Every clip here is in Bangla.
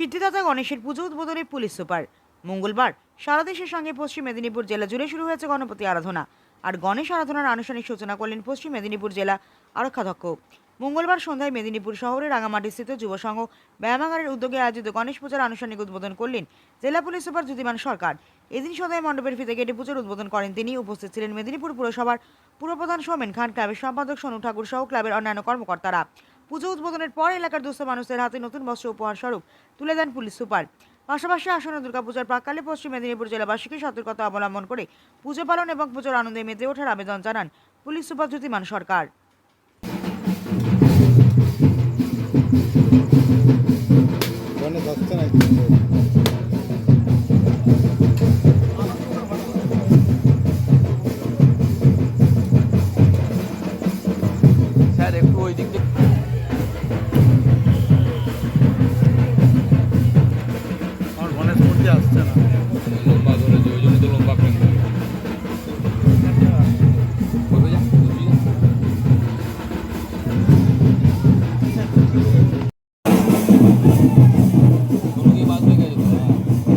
সিদ্ধিদাতা গণেশের পুজো উদ্বোধনে পুলিশ সুপার। মঙ্গলবার, সারা দেশের সঙ্গে পশ্চিম মেদিনীপুর জেলা জুড়ে শুরু হয়েছে গণপতি আরাধনা। আর গণেশ আরাধনার আনুষ্ঠানিক সূচনা করলেন পশ্চিম মেদিনীপুর জেলা আরক্ষাধ্যক্ষ মঙ্গলবার সন্ধ্যায় মেদিনীপুর শহরের রাঙামাটিস্থিত যুব সংঘ ব্যায়ামাগারের উদ্যোগে আয়োজিত গণেশ পূজার আনুষ্ঠানিক উদ্বোধন করলেন জেলা পুলিশ সুপার জ্যোতিমান সরকার। এদিন সন্ধ্যায় মণ্ডপের ফিতে কেটে পুজোর উদ্বোধন করেন তিনি। উপস্থিত ছিলেন মেদিনীপুর পুরসভার পুরপ্রধান সোমেন খান, ক্লাবের সম্পাদক সোনু ঠাকুর সহ ক্লাবের অন্যান্য কর্মকর্তারা। পুজো উদ্বোধনের পর এলাকার দুস্থ মানুষের হাতে নতুন বস্ত্র উপহার স্বরূপ তুলে দেন পুলিশ সুপার। পাশাপাশি আসন্ন দুর্গাপূজার প্রাককালে পশ্চিম মেদিনীপুর জেলাবাসীকে সতর্কতা অবলম্বন করে পুজো পালন এবং পুজোর আনন্দে মেতে ওঠার আবেদন জানান পুলিশ সুপার জ্যোতিমান সরকার।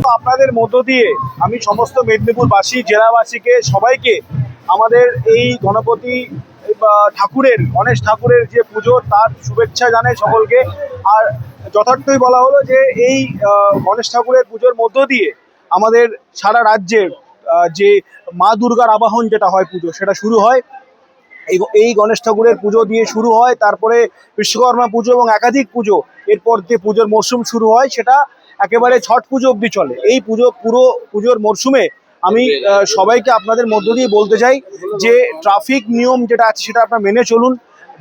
তো আপনাদের মধ্য দিয়ে আমি সমস্ত মেদিনীপুরবাসী, জেলাবাসীকে, সবাইকে আমাদের এই গণপতি ঠাকুরের, গণেশ ঠাকুরের যে পুজো, তার শুভেচ্ছা জানাই সকলকে। আর যথার্থই বলা হলো যে এই গণেশ ঠাকুরের পুজোর মধ্য দিয়ে আমাদের সারা রাজ্যের যে মা দুর্গার আবাহন যেটা হয় পুজো, সেটা শুরু হয়। এই এই গণেশ ঠাকুরের পুজো দিয়ে শুরু হয়। তারপরে বিশ্বকর্মা পুজো এবং একাধিক পুজো এরপর যে পুজোর মরশুম শুরু হয়, সেটা একেবারে ছট পুজো অবধি চলে। এই পুজো পুরো পুজোর মরশুমে আমি সবাইকে আপনাদের মধ্য দিয়ে বলতে চাই যে ট্রাফিক নিয়ম যেটা আছে, সেটা আপনারা মেনে চলুন।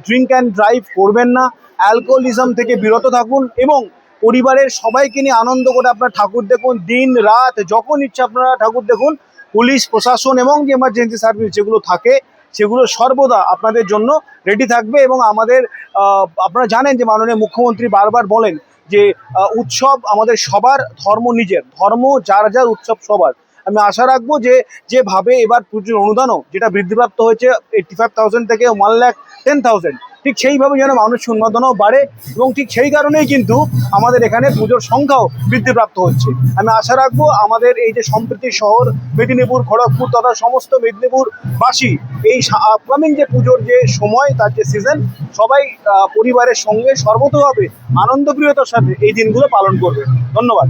ড্রিঙ্ক অ্যান্ড ড্রাইভ করবেন না। অ্যালকোহলিজম থেকে বিরত থাকুন এবং পরিবারের সবাইকে নিয়ে আনন্দ করে আপনারা ঠাকুর দেখুন, দিন রাত যখন ইচ্ছা আপনারা ঠাকুর দেখুন, পুলিশ, প্রশাসন এবং যে এমার্জেন্সি সার্ভিস যেগুলো থাকে, সেগুলো সর্বদা আপনাদের জন্য রেডি থাকবে এবং আমাদের আপনারা জানেন যে মাননীয় মুখ্যমন্ত্রী বারবার বলেন যে উৎসব আমাদের সবার ধর্ম নিজের, ধর্ম যার যার উৎসব সবার। আমি আশা রাখব যে, যেভাবে এবার পুজোর অনুদানও যেটা বৃদ্ধিপ্রাপ্ত হয়েছে এইট্টি ফাইভ থাউজেন্ড থেকে ওয়ান ল্যাখ টেন থাউজেন্ড ঠিক সেইভাবে যেন মানুষের উন্মাদনাও বাড়ে এবং ঠিক সেই কারণেই কিন্তু আমাদের এখানে পুজোর সংখ্যাও বৃদ্ধিপ্রাপ্ত হচ্ছে। আমি আশা রাখব আমাদের এই যে সম্প্রীতি শহর, মেদিনীপুর, খড়গপুর তথা সমস্ত মেদিনীপুরবাসী এই আপকামিং যে পুজোর যে সময়, তার যে সিজন সবাই পরিবারের সঙ্গে সর্বতভাবে আনন্দপ্রিয়তার সাথে এই দিনগুলো পালন করবে। ধন্যবাদ।